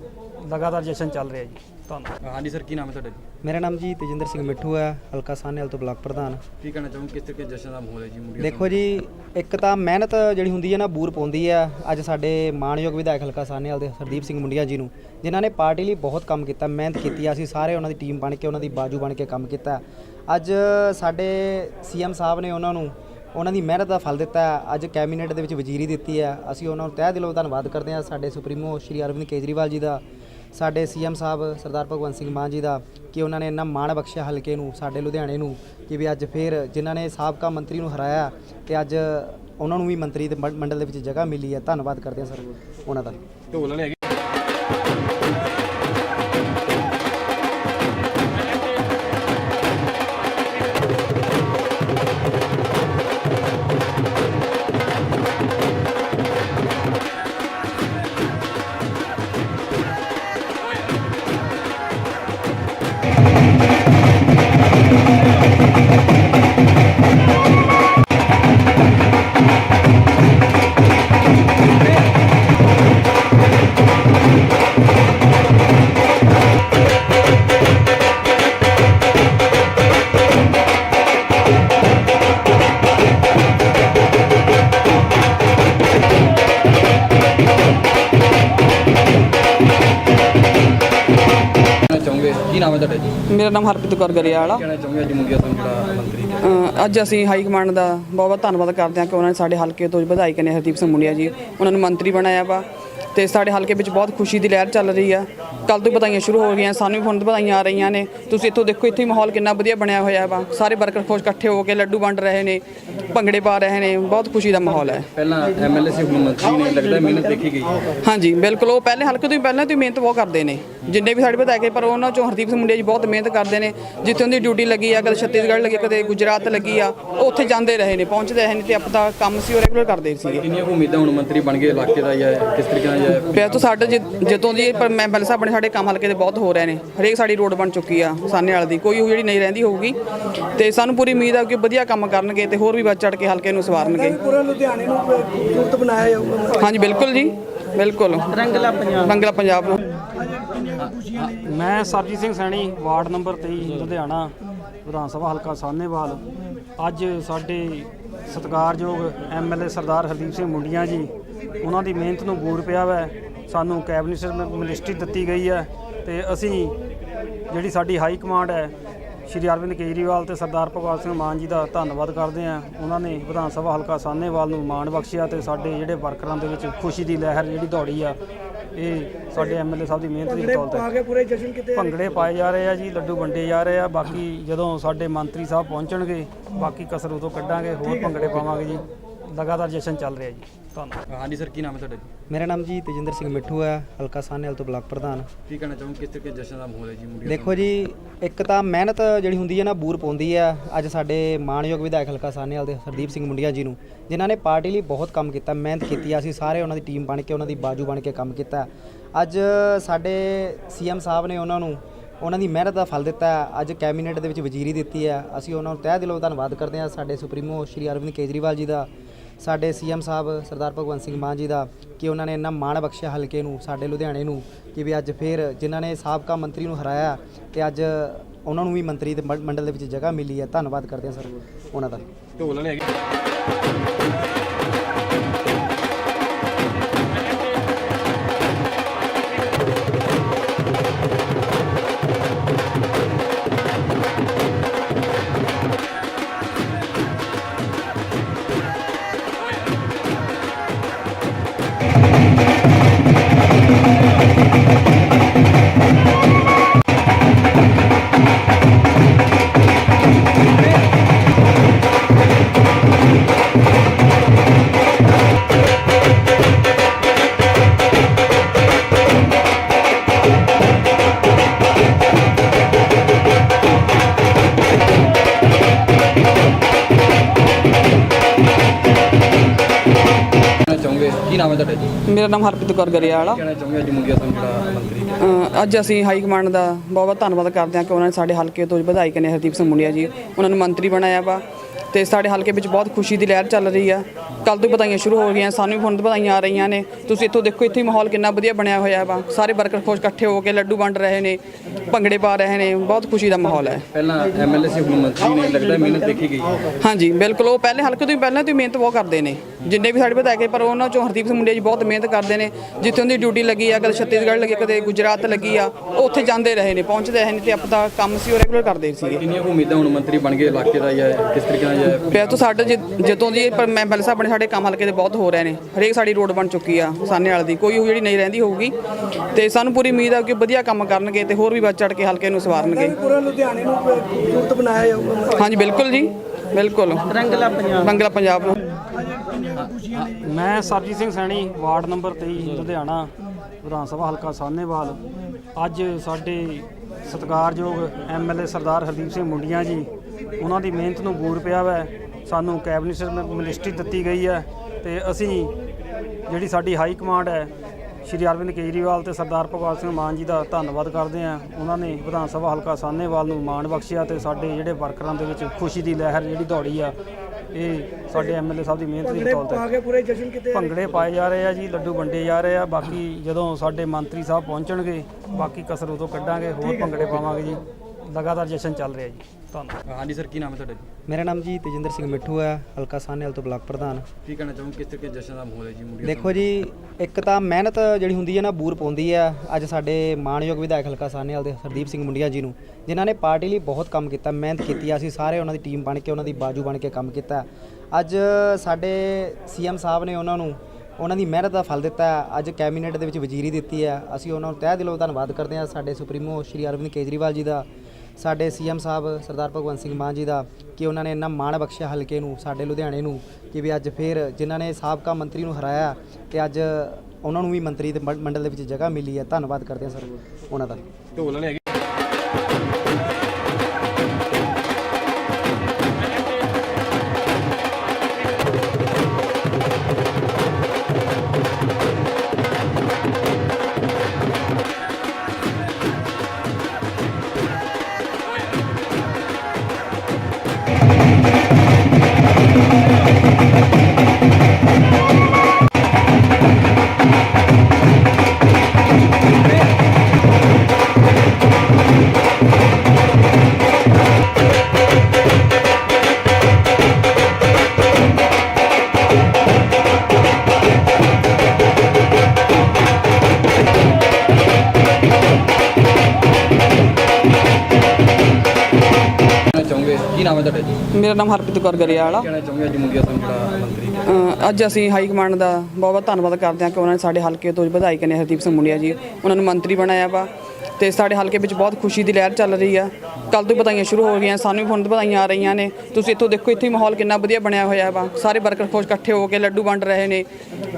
ਲਗਾਤਾਰ ਜਸ਼ਨ ਚੱਲ ਰਿਹਾ ਜੀ। ਧੰਨਵਾਦ। ਹਾਂਜੀ ਸਰ ਕੀ ਨਾਮ ਹੈ ਤੁਹਾਡਾ ਜੀ? ਮੇਰਾ ਨਾਮ ਜੀ ਤੇਜਿੰਦਰ ਸਿੰਘ ਮਿੱਠੂ ਹੈ ਹਲਕਾ ਸਾਹਨੇਵਾਲ ਤੋਂ ਬਲਾਕ ਪ੍ਰਧਾਨ। ਕੀ ਕਹਿਣਾ ਚਾਹੂੰ ਕਿਸ ਤਰੀਕੇ ਜਸ਼ਨ ਦਾ ਮਾਹੌਲ ਹੈ ਜੀ ਮੁੰਡਿਆ ਦੇਖੋ ਜੀ ਇੱਕ ਤਾਂ ਮਿਹਨਤ ਜਿਹੜੀ ਹੁੰਦੀ ਹੈ ਨਾ ਬੂਰ ਪਾਉਂਦੀ ਹੈ। ਅੱਜ ਸਾਡੇ ਮਾਣਯੋਗ ਵਿਧਾਇਕ ਹਲਕਾ ਸਾਹਨੇਵਾਲ ਦੇ ਹਰਦੀਪ ਸਿੰਘ ਮੁੰਡੀਆ ਜੀ ਨੂੰ ਜਿਨ੍ਹਾਂ ਨੇ ਪਾਰਟੀ ਲਈ ਬਹੁਤ ਕੰਮ ਕੀਤਾ ਮਿਹਨਤ ਕੀਤੀ ਅਸੀਂ ਸਾਰੇ ਉਹਨਾਂ ਦੀ ਟੀਮ ਬਣ ਕੇ ਉਹਨਾਂ ਦੀ ਬਾਜੂ ਬਣ ਕੇ ਕੰਮ ਕੀਤਾ। ਅੱਜ ਸਾਡੇ ਸੀਐਮ ਸਾਹਿਬ ਨੇ ਉਹਨਾਂ ਨੂੰ ਉਹਨਾਂ ਦੀ ਮਿਹਨਤ ਦਾ ਫਲ ਦਿੱਤਾ ਹੈ। ਅੱਜ ਕੈਬਨਿਟ ਦੇ ਵਿੱਚ ਵਜ਼ੀਰੀ ਦਿੱਤੀ ਹੈ। ਅਸੀਂ ਉਹਨਾਂ ਨੂੰ ਤਹਿ ਦਿਲੋਂ ਧੰਨਵਾਦ ਕਰਦੇ ਹਾਂ। ਸਾਡੇ ਸੁਪਰੀਮੋ ਸ਼੍ਰੀ ਅਰਵਿੰਦ ਕੇਜਰੀਵਾਲ ਜੀ ਦਾ ਸਾਡੇ ਸੀਐਮ ਸਾਹਿਬ ਸਰਦਾਰ ਭਗਵੰਤ ਸਿੰਘ ਮਾਨ ਜੀ ਦਾ ਕਿ ਉਹਨਾਂ ਨੇ ਇੰਨਾ ਮਾਣ ਬਖਸ਼ਿਆ ਹਲਕੇ ਨੂੰ, ਸਾਡੇ ਲੁਧਿਆਣੇ ਨੂੰ, ਕਿ ਵੀ ਅੱਜ ਫਿਰ ਜਿਨ੍ਹਾਂ ਨੇ ਸਾਬਕਾ ਮੰਤਰੀ ਨੂੰ ਹਰਾਇਆ ਤੇ ਅੱਜ ਉਹਨਾਂ ਨੂੰ ਵੀ ਮੰਤਰੀ ਦੇ ਮੰਡਲ ਦੇ ਵਿੱਚ ਜਗ੍ਹਾ ਮਿਲੀ ਹੈ। ਧੰਨਵਾਦ ਕਰਦੇ ਹਾਂ ਸਰ ਉਹਨਾਂ ਦਾ। ਢੋਲ ਵਾਲੇ ਮੇਰਾ ਨਾਮ ਹਰਪ੍ਰੀਤ ਕੌਰ ਗਰੇਵਾਲਾ ਕਹਿਣਾ ਚਾਹੋਗੇ ਅੱਜ ਮੁੰਡਿਆ ਤੋਂ ਜਿਹੜਾ ਮੰਤਰੀ ਅ, ਅੱਜ ਅਸੀਂ ਹਾਈ ਕਮਾਂਡ ਦਾ ਬਹੁਤ ਬਹੁਤ ਧੰਨਵਾਦ ਕਰਦੇ ਹਾਂ ਕਿ ਉਹਨਾਂ ਨੇ ਸਾਡੇ ਹਲਕੇ ਤੋਂ ਵਿਧਾਇਕ ਨੇ ਹਰਦੀਪ ਸਿੰਘ ਮੁੰਡਿਆ ਜੀ ਉਹਨਾਂ ਨੂੰ ਮੰਤਰੀ ਬਣਾਇਆ ਵਾ ਤੇ ਸਾਡੇ ਹਲਕੇ ਵਿੱਚ ਬਹੁਤ ਖੁਸ਼ੀ ਦੀ ਲਹਿਰ ਚੱਲ ਰਹੀ ਆ। ਕੱਲ ਤੋਂ ਹੀ ਵਧਾਈਆਂ ਸ਼ੁਰੂ ਹੋ ਗਈਆਂ ਸਾਨੂੰ ਵੀ ਹੁਣ ਤੋਂ ਵਧਾਈਆਂ ਆ ਰਹੀਆਂ ਨੇ। ਤੁਸੀਂ ਇੱਥੋਂ ਦੇਖੋ ਇੱਥੇ ਹੀ ਮਾਹੌਲ ਕਿੰਨਾ ਵਧੀਆ ਬਣਿਆ ਹੋਇਆ ਵਾ। ਸਾਰੇ ਵਰਕਰ ਖੁਸ਼ ਇਕੱਠੇ ਹੋ ਕੇ ਲੱਡੂ ਵੰਡ ਰਹੇ ਨੇ ਭੰਗੜੇ ਪਾ ਰਹੇ ਨੇ ਬਹੁਤ ਖੁਸ਼ੀ ਦਾ ਮਾਹੌਲ ਹੈ। ਪਹਿਲਾਂ ਐਮਐਲਏ ਸੀ ਹੁਣ ਮੰਤਰੀ ਨੇ ਲੱਗਦਾ ਮਿਹਨਤ ਦੇਖੀ ਗਈ। ਹਾਂਜੀ ਬਿਲਕੁਲ ਉਹ ਪਹਿਲੇ ਹਲਕੇ ਤੋਂ ਹੀ ਪਹਿਲਾਂ ਤੋਂ ਹੀ ਮਿਹਨਤ ਬਹੁਤ ਕਰਦੇ ਨੇ। ਜਿੰਨੇ ਵੀ ਸਾਡੇ ਵਿਧਾਇਕ ਪਰ ਉਹਨਾਂ ਚੋਂ ਹਰਦੀਪ ਸਿੰਘ ਮੁੰਡਿਆ ਜੀ ਬਹੁਤ ਮਿਹਨਤ ਕਰਦੇ ਨੇ। ਜਿੱਥੇ ਉਹਦੀ ਡਿਊਟੀ ਲੱਗੀ ਆ ਕਦੇ ਛੱਤੀਸਗੜ੍ਹ ਲੱਗੀ ਕਦੇ ਗੁਜਰਾਤ ਲੱਗੀ ਆ ਉਹ ਉੱਥੇ ਜਾਂਦੇ ਰਹੇ ਨੇ ਪਹੁੰਚਦੇ ਰਹੇ ਨੇ ਤੇ ਆਪਣਾ ਕੰਮ ਸੀ ਉਹ ਰੈਗੂਲਰ ਕਰਦੇ ਸੀਗੇ। ਕਿੰਨੀਆਂ ਕੁ ਉਮੀਦਾਂ ਹੁਣ ਮੰਤਰੀ ਬਣ ਗਏ ਇਲਾਕੇ ਦਾ ਜਾਂ ਕਿਸ ਤਰੀਕੇ ਨਾਲ ਜਾਂ ਫਿਰ ਤੋਂ ਸਾਡੇ ਜਿ- ਜਦੋਂ ਦੀ ਪਰ ਮੈਂ ਬਲ ਸਾਹਿਬ ਨੇ ਸਾਡੇ ਕੰਮ ਹਲਕੇ ਦੇ ਬਹੁਤ ਹੋ ਰਹੇ ਨੇ ਹਰੇਕ ਸਾਡੀ ਰੋਡ ਬਣ ਚੁੱਕੀ ਆ ਸਾਨੇ ਵਾਲੇ ਦੀ ਕੋਈ ਉਹ ਜਿਹੜੀ ਨਹੀਂ ਰਹਿੰਦੀ ਹੋਊਗੀ। ਤੇ ਸਾਨੂੰ ਪੂਰੀ ਉਮੀਦ ਆ ਕਿ ਵਧੀਆ ਕੰਮ ਕਰਨਗੇ ਤੇ ਹੋਰ ਵੀ ਵੱਧ ਚੜ ਕੇ ਹਲਕੇ ਨੂੰ ਸਵਾਰਨਗੇ। ਪੂਰੇ ਲੁਧਿਆਣੇ ਨੂੰ ਖੂਬਸੂਰਤ ਬਣਾਇਆ ਜਾਊਗਾ? ਹਾਂਜੀ ਬਿਲਕੁਲ ਜੀ ਬਿਲਕੁਲ। ਰੰਗਲਾ ਪੰਜਾਬ। ਰੰਗਲਾ ਪੰਜਾਬ ਨੂੰ। ਮੈਂ ਸਰਜੀਤ ਸਿੰਘ ਸੈਣੀ, ਵਾਰਡ ਨੰਬਰ 23 ਲੁਧਿਆਣਾ, ਵਿਧਾਨ ਸਭਾ ਹਲਕਾ ਸਾਹਨੇਵਾਲ। ਅੱਜ ਸਾਡੇ ਸਤਿਕਾਰਯੋਗ ਐਮਐਲਏ ਸਰਦਾਰ ਹਰਦੀਪ ਸਿੰਘ ਮੁੰਡੀਆਂ ਜੀ, ਉਹਨਾਂ ਦੀ ਮਿਹਨਤ ਨੂੰ ਬੂਰ ਪਿਆ ਵੈ। ਸਾਨੂੰ ਕੈਬਨਿਟ ਮਿਨਿਸਟਰੀ ਦਿੱਤੀ ਗਈ ਹੈ ਤੇ ਅਸੀਂ ਜਿਹੜੀ ਸਾਡੀ ਹਾਈ ਕਮਾਂਡ ਹੈ, ਸ਼੍ਰੀ ਅਰਵਿੰਦ ਕੇਜਰੀਵਾਲ ਤੇ ਸਰਦਾਰ ਭਗਵੰਤ ਸਿੰਘ ਮਾਨ ਜੀ ਦਾ ਧੰਨਵਾਦ ਕਰਦੇ ਹਾਂ। ਉਹਨਾਂ ਨੇ ਵਿਧਾਨ ਸਭਾ ਹਲਕਾ ਸਾਹਨੇਵਾਲ ਨੂੰ ਮਾਣ ਬਖਸ਼ਿਆ ਤੇ ਸਾਡੇ ਜਿਹੜੇ ਵਰਕਰਾਂ ਦੇ ਵਿੱਚ ਖੁਸ਼ੀ ਦੀ ਲਹਿਰ ਜਿਹੜੀ ਦੌੜੀ ਆ ਇਹ ਸਾਡੇ ਐਮਐਲਏ ਸਾਹਿਬ ਦੀ ਮਿਹਨਤ ਦੀ ਬਦੌਲਤ ਹੈ ਪਾ ਕੇ ਪੂਰੇ ਜਸ਼ਨ ਕਿਤੇ ਭੰਗੜੇ ਪਾਏ ਜਾ ਰਹੇ ਆ ਜੀ ਲੱਡੂ ਵੰਡੇ ਜਾ ਰਹੇ ਆ ਬਾਕੀ ਜਦੋਂ ਸਾਡੇ ਮੰਤਰੀ ਸਾਹਿਬ ਪਹੁੰਚਣਗੇ ਬਾਕੀ ਕਸਰ ਉਦੋਂ ਕੱਢਾਂਗੇ ਹੋਰ ਭੰਗੜੇ ਪਾਵਾਂਗੇ ਜੀ। ਲਗਾਤਾਰ ਜਸ਼ਨ ਚੱਲ ਰਿਹਾ ਜੀ। ਧੰਨਵਾਦ। ਹਾਂਜੀ ਸਰ ਕੀ ਨਾਮ ਹੈ ਤੁਹਾਡਾ ਜੀ? ਮੇਰਾ ਨਾਮ ਜੀ ਤੇਜਿੰਦਰ ਸਿੰਘ ਮਿੱਠੂ ਹੈ ਹਲਕਾ ਸਾਹਨੇਵਾਲ ਤੋਂ ਬਲਾਕ ਪ੍ਰਧਾਨ। ਕੀ ਕਹਿਣਾ ਚਾਹੋਗੇ? ਕਿਸ ਤਰੀਕੇ ਜਸ਼ਨ ਦਾ ਮਾਹੌਲ ਹੈ ਜੀ ਮੁੰਡਿਆ ਦੇਖੋ ਜੀ ਇੱਕ ਤਾਂ ਮਿਹਨਤ ਜਿਹੜੀ ਹੁੰਦੀ ਹੈ ਨਾ ਬੂਰ ਪਾਉਂਦੀ ਆ ਅੱਜ ਸਾਡੇ ਮਾਣਯੋਗ ਵਿਧਾਇਕ ਹਲਕਾ ਸਾਹਨੇਵਾਲ ਦੇ ਹਰਦੀਪ ਸਿੰਘ ਮੁੰਡੀਆਂ ਜੀ ਨੂੰ ਜਿਨ੍ਹਾਂ ਨੇ ਪਾਰਟੀ ਲਈ ਬਹੁਤ ਕੰਮ ਕੀਤਾ ਮਿਹਨਤ ਕੀਤੀ ਆ। ਅਸੀਂ ਸਾਰੇ ਉਹਨਾਂ ਦੀ ਟੀਮ ਬਣ ਕੇ ਉਹਨਾਂ ਦੀ ਬਾਜੂ ਬਣ ਕੇ ਕੰਮ ਕੀਤਾ। ਅੱਜ ਸਾਡੇ ਸੀਐਮ ਸਾਹਿਬ ਨੇ ਉਹਨਾਂ ਨੂੰ ਉਹਨਾਂ ਦੀ ਮਿਹਨਤ ਦਾ ਫਲ ਦਿੱਤਾ। ਹੈ। ਅੱਜ ਕੈਬਨਿਟ ਦੇ ਵਿੱਚ ਵਜ਼ੀਰੀ ਦਿੱਤੀ ਹੈ। ਅਸੀਂ ਉਹਨਾਂ ਨੂੰ ਤਹਿ ਦਿਲੋਂ ਧੰਨਵਾਦ ਕਰਦੇ ਹਾਂ। ਸਾਡੇ ਸੁਪਰੀਮੋ ਸ਼੍ਰੀ ਅਰਵਿੰਦ ਕੇਜਰੀਵਾਲ ਜੀ ਦਾ ਸਾਡੇ ਸੀਐਮ ਸਾਹਿਬ ਸਰਦਾਰ ਭਗਵੰਤ ਸਿੰਘ ਮਾਨ ਜੀ ਦਾ ਕਿ ਉਹਨਾਂ ਨੇ ਇੰਨਾ ਮਾਣ ਬਖਸ਼ਿਆ ਹਲਕੇ ਨੂੰ, ਸਾਡੇ ਲੁਧਿਆਣੇ ਨੂੰ, ਕਿ ਵੀ ਅੱਜ ਫੇਰ ਜਿਨ੍ਹਾਂ ਨੇ ਸਾਬਕਾ ਮੰਤਰੀ ਨੂੰ ਹਰਾਇਆ ਤੇ ਅੱਜ ਉਹਨਾਂ ਨੂੰ ਵੀ ਮੰਤਰੀ ਦੇ ਮੰਡਲ ਦੇ ਵਿੱਚ ਜਗ੍ਹਾ ਮਿਲੀ ਹੈ। ਧੰਨਵਾਦ ਕਰਦੇ ਹਾਂ ਸਰ ਉਹਨਾਂ ਦਾ। ਢੋਲ ਵਾਲੇ ਮੇਰਾ ਨਾਮ ਹਰਪ੍ਰੀਤ ਕੌਰ ਗਰੇਵਾਲਾ ਕਹਿਣਾ ਚਾਹੋਗੇ ਅੱਜ ਜਿਹੜਾ ਮੰਤਰੀ ਅਸੀਂ ਹਾਈ ਕਮਾਂਡ ਦਾ ਬਹੁਤ ਬਹੁਤ ਧੰਨਵਾਦ ਕਰਦੇ ਹਾਂ ਕਿ ਉਹਨਾਂ ਨੇ ਸਾਡੇ ਹਲਕੇ ਤੋਂ ਵਿਧਾਇਕ ਨੇ ਹਰਦੀਪ ਸਿੰਘ ਮੁੰਡਿਆ ਜੀ ਉਹਨਾਂ ਨੂੰ ਮੰਤਰੀ ਬਣਾਇਆ ਵਾ। ਤੇ ਸਾਡੇ ਹਲਕੇ ਵਿੱਚ ਬਹੁਤ ਖੁਸ਼ੀ ਦੀ ਲਹਿਰ ਚੱਲ ਰਹੀ ਆ। ਕੱਲ ਤੋਂ ਵਧਾਈਆਂ ਸ਼ੁਰੂ ਹੋ ਗਈਆਂ ਸਾਨੂੰ ਵੀ ਹੁਣ ਵਧਾਈਆਂ ਆ ਰਹੀਆਂ ਨੇ। ਤੁਸੀਂ ਇੱਥੋਂ ਦੇਖੋ ਇੱਥੇ ਮਾਹੌਲ ਕਿੰਨਾ ਵਧੀਆ ਬਣਿਆ ਹੋਇਆ ਵਾ। ਸਾਰੇ ਵਰਕਰ ਖੁਸ਼ ਇਕੱਠੇ ਹੋ ਕੇ ਲੱਡੂ ਵੰਡ ਰਹੇ ਨੇ ਭੰਗੜੇ ਪਾ ਰਹੇ ਨੇ। ਬਹੁਤ ਖੁਸ਼ੀ ਦਾ ਮਾਹੌਲ ਹੈ। ਪਹਿਲਾਂ ਐਮਐਲਏ ਸੀ ਹੁਣ ਮੰਤਰੀ ਨੇ ਲੱਗਦਾ ਮਿਹਨਤ ਦੇਖੀ ਗਈ ਹਾਂਜੀ ਬਿਲਕੁਲ। ਉਹ ਪਹਿਲੇ ਹਲਕੇ ਤੋਂ ਹੀ ਪਹਿਲਾਂ ਤੋਂ ਮਿਹਨਤ ਬਹੁਤ ਕਰਦੇ ਨੇ। ਜਿੰਨੇ ਵੀ ਸਾਡੇ ਵਿਧਾਇਕ ਪਰ ਉਹਨਾਂ ਚੋਂ ਹਰਦੀਪ ਸਿੰਘ ਮੁੰਡਿਆ ਜੀ ਬਹੁਤ ਮਿਹਨਤ ਕਰਦੇ ਨੇ। ਜਿੱਥੇ ਉਹਦੀ ਡਿਊਟੀ ਲੱਗੀ ਆ ਕਦੇ ਛੱਤੀਸਗੜ੍ਹ ਲੱਗੀ ਕਦੇ ਗੁਜਰਾਤ ਲੱਗੀ ਆ ਉਹ ਉੱਥੇ ਜਾਂਦੇ ਰਹੇ ਨੇ ਪਹੁੰਚਦੇ ਰਹੇ ਨੇ ਤੇ ਆਪਣਾ ਕੰਮ ਸੀ ਉਹ ਰੈਗੂਲਰ ਕਰਦੇ ਸੀਗੇ। ਕਿੰਨੀਆਂ ਉਮੀਦਾਂ ਹੁਣ ਮੰਤਰੀ ਬਣ ਗਏ ਇਲਾਕੇ ਦਾ ਜਾਂ ਕਿਸ ਤਰੀਕੇ ਨਾਲ ਜਾਂ ਫਿਰ ਤੋਂ ਸਾਡੇ ਜਿ- ਜਦੋਂ ਦੀ ਪਰ ਮੈਂ ਬਲ ਸਾਹਿਬ ਨੇ ਸਾਡੇ ਕੰਮ ਹਲਕੇ ਦੇ ਬਹੁਤ ਹੋ ਰਹੇ ਨੇ ਹਰੇਕ ਸਾਡੀ ਰੋਡ ਬਣ ਚੁੱਕੀ ਆ ਸਾਨੇ ਵਾਲੇ ਦੀ ਕੋਈ ਉਹ ਜਿਹੜੀ ਨਹੀਂ ਰਹਿੰਦੀ ਹੋਊਗੀ। ਤੇ ਸਾਨੂੰ ਪੂਰੀ ਉਮੀਦ ਆ ਕਿ ਵਧੀਆ ਕੰਮ ਕਰਨਗੇ ਤੇ ਹੋਰ ਵੀ ਵੱਧ ਚੜ ਕੇ ਹਲਕੇ ਨੂੰ ਸਵਾਰਨਗੇ। ਪੂਰੇ ਲੁਧਿਆਣੇ ਨੂੰ ਖੂਬਸੂਰਤ ਬਣਾਇਆ ਜਾਊਗਾ ਹਾਂਜੀ ਬਿਲਕੁਲ ਜੀ ਬਿਲਕੁਲ। ਰੰਗਲਾ ਪੰਜਾਬ। ਰੰਗਲਾ ਪੰਜਾਬ ਨੂੰ। ਮੈਂ ਸਰਜੀਤ ਸਿੰਘ ਸੈਣੀ ਵਾਰਡ ਨੰਬਰ 23 ਲੁਧਿਆਣਾ ਵਿਧਾਨ ਸਭਾ ਹਲਕਾ ਸਾਹਨੇਵਾਲ। ਅੱਜ ਸਾਡੇ ਸਤਿਕਾਰਯੋਗ ਐਮਐਲਏ ਸਰਦਾਰ ਹਰਦੀਪ ਸਿੰਘ ਮੁੰਡੀਆਂ ਜੀ ਉਹਨਾਂ ਦੀ ਮਿਹਨਤ ਨੂੰ ਬੂਰ ਪਿਆ ਵੈ। ਸਾਨੂੰ ਕੈਬਨਿਟ ਮਿਨਿਸਟਰੀ ਦਿੱਤੀ ਗਈ ਹੈ ਤੇ ਅਸੀਂ ਜਿਹੜੀ ਸਾਡੀ ਹਾਈ ਕਮਾਂਡ ਹੈ ਸ਼੍ਰੀ ਅਰਵਿੰਦ ਕੇਜਰੀਵਾਲ ਤੇ ਸਰਦਾਰ ਭਗਵੰਤ ਸਿੰਘ ਮਾਨ ਜੀ ਦਾ ਧੰਨਵਾਦ ਕਰਦੇ ਹਾਂ। ਉਹਨਾਂ ਨੇ ਵਿਧਾਨ ਸਭਾ ਹਲਕਾ ਸਾਹਨੇਵਾਲ ਨੂੰ ਮਾਣ ਬਖਸ਼ਿਆ ਤੇ ਸਾਡੇ ਜਿਹੜੇ ਵਰਕਰਾਂ ਦੇ ਵਿੱਚ ਖੁਸ਼ੀ ਦੀ ਲਹਿਰ ਜਿਹੜੀ ਦੌੜੀ ਆ ਇਹ ਸਾਡੇ ਐਮਐਲਏ ਸਾਹਿਬ ਦੀ ਮਿਹਨਤ ਦੀ ਬਦੌਲਤ ਹੈ ਕੇ ਪੂਰੇ ਜਸ਼ਨ ਕਿਤੇ ਭੰਗੜੇ ਪਾਏ ਜਾ ਰਹੇ ਆ ਜੀ ਲੱਡੂ ਵੰਡੇ ਜਾ ਰਹੇ ਆ। ਬਾਕੀ ਜਦੋਂ ਸਾਡੇ ਮੰਤਰੀ ਸਾਹਿਬ ਪਹੁੰਚਣਗੇ ਬਾਕੀ ਕਸਰ ਉਦੋਂ ਕੱਢਾਂਗੇ ਹੋਰ ਭੰਗੜੇ ਪਾਵਾਂਗੇ ਜੀ। ਲਗਾਤਾਰ ਜਸ਼ਨ ਚੱਲ ਰਿਹਾ ਜੀ। ਧੰਨਵਾਦ। ਹਾਂਜੀ ਸਰ ਕੀ ਨਾਮ ਹੈ ਤੁਹਾਡਾ ਜੀ? ਮੇਰਾ ਨਾਮ ਜੀ ਤੇਜਿੰਦਰ ਸਿੰਘ ਮਿੱਠੂ ਹੈ ਹਲਕਾ ਸਾਹਨੇਵਾਲ ਤੋਂ ਬਲਾਕ ਪ੍ਰਧਾਨ। ਕੀ ਕਹਿਣਾ ਚਾਹੋਗੇ? ਕਿਸ ਤਰੀਕੇ ਜਸ਼ਨ ਦਾ ਮਾਹੌਲ ਹੈ ਜੀ ਮੁੰਡਿਆ ਦੇਖੋ ਜੀ ਇੱਕ ਤਾਂ ਮਿਹਨਤ ਜਿਹੜੀ ਹੁੰਦੀ ਹੈ ਨਾ ਬੂਰ ਪਾਉਂਦੀ ਹੈ। ਅੱਜ ਸਾਡੇ ਮਾਣਯੋਗ ਵਿਧਾਇਕ ਹਲਕਾ ਸਾਹਨੇਵਾਲ ਦੇ ਹਰਦੀਪ ਸਿੰਘ ਮੁੰਡੀਆਂ ਜੀ ਨੂੰ ਜਿਨ੍ਹਾਂ ਨੇ ਪਾਰਟੀ ਲਈ ਬਹੁਤ ਕੰਮ ਕੀਤਾ ਮਿਹਨਤ ਕੀਤੀ ਅਸੀਂ ਸਾਰੇ ਉਹਨਾਂ ਦੀ ਟੀਮ ਬਣ ਕੇ ਉਹਨਾਂ ਦੀ ਬਾਜੂ ਬਣ ਕੇ ਕੰਮ ਕੀਤਾ। ਅੱਜ ਸਾਡੇ ਸੀਐਮ ਸਾਹਿਬ ਨੇ ਉਹਨਾਂ ਨੂੰ ਉਹਨਾਂ ਦੀ ਮਿਹਨਤ ਦਾ ਫਲ ਦਿੱਤਾ। ਅੱਜ ਕੈਬਨਿਟ ਦੇ ਵਿੱਚ ਵਜ਼ੀਰੀ ਦਿੱਤੀ ਹੈ। ਅਸੀਂ ਉਹਨਾਂ ਨੂੰ ਤਹਿ ਦਿਲੋਂ ਧੰਨਵਾਦ ਕਰਦੇ ਹਾਂ। ਸਾਡੇ ਸੁਪਰੀਮੋ ਸ਼੍ਰੀ ਅਰਵਿੰਦ ਕੇਜਰੀਵਾਲ ਜੀ ਦਾ ਸਾਡੇ ਸੀਐਮ ਸਾਹਿਬ ਸਰਦਾਰ ਭਗਵੰਤ ਸਿੰਘ ਮਾਨ ਜੀ ਦਾ ਕਿ ਉਹਨਾਂ ਨੇ ਇੰਨਾ ਮਾਣ ਬਖਸ਼ਿਆ ਹਲਕੇ ਨੂੰ, ਸਾਡੇ ਲੁਧਿਆਣੇ ਨੂੰ, ਕਿ ਵੀ ਅੱਜ ਫੇਰ ਜਿਨ੍ਹਾਂ ਨੇ ਸਾਬਕਾ ਮੰਤਰੀ ਨੂੰ ਹਰਾਇਆ, ਤੇ ਅੱਜ ਉਹਨਾਂ ਨੂੰ ਵੀ ਮੰਤਰੀ ਦੇ ਮੰਡਲ ਦੇ ਵਿੱਚ ਜਗ੍ਹਾ ਮਿਲੀ ਹੈ। ਧੰਨਵਾਦ ਕਰਦੇ ਹਾਂ ਸਰ ਉਹਨਾਂ ਦਾ। ਢੋਲ ਵਾਲੇ ਹੈਗੇ ਮੇਰਾ ਨਾਮ ਹਰਪ੍ਰੀਤ ਕੌਰ ਗਰੇਵਾਲਾ ਕਹਿਣਾ ਚਾਹੋਗੇ? ਅੱਜ ਮੁੰਡਿਆ ਸਾਹਿਬ ਜਿਹੜਾ ਮੰਤਰੀ ਅ, ਅੱਜ ਅਸੀਂ ਹਾਈ ਕਮਾਂਡ ਦਾ ਬਹੁਤ ਬਹੁਤ ਧੰਨਵਾਦ ਕਰਦੇ ਹਾਂ ਕਿ ਉਹਨਾਂ ਨੇ ਸਾਡੇ ਹਲਕੇ ਤੋਂ ਵਿਧਾਇਕ ਨੇ ਹਰਦੀਪ ਸਿੰਘ ਮੁੰਡਿਆ ਜੀ ਉਹਨਾਂ ਨੂੰ ਮੰਤਰੀ ਬਣਾਇਆ ਵਾ। ਤੇ ਸਾਡੇ ਹਲਕੇ ਵਿੱਚ ਬਹੁਤ ਖੁਸ਼ੀ ਦੀ ਲਹਿਰ ਚੱਲ ਰਹੀ ਆ। ਕੱਲ ਤੋਂ ਵਧਾਈਆਂ ਸ਼ੁਰੂ ਹੋ ਗਈਆਂ ਸਾਨੂੰ ਵੀ ਹੁਣ ਵਧਾਈਆਂ ਆ ਰਹੀਆਂ ਨੇ। ਤੁਸੀਂ ਇੱਥੋਂ ਦੇਖੋ ਇੱਥੇ ਮਾਹੌਲ ਕਿੰਨਾ ਵਧੀਆ ਬਣਿਆ ਹੋਇਆ ਵਾ। ਸਾਰੇ ਵਰਕਰ ਖੁਸ਼ ਇਕੱਠੇ ਹੋ ਕੇ ਲੱਡੂ ਵੰਡ ਰਹੇ ਨੇ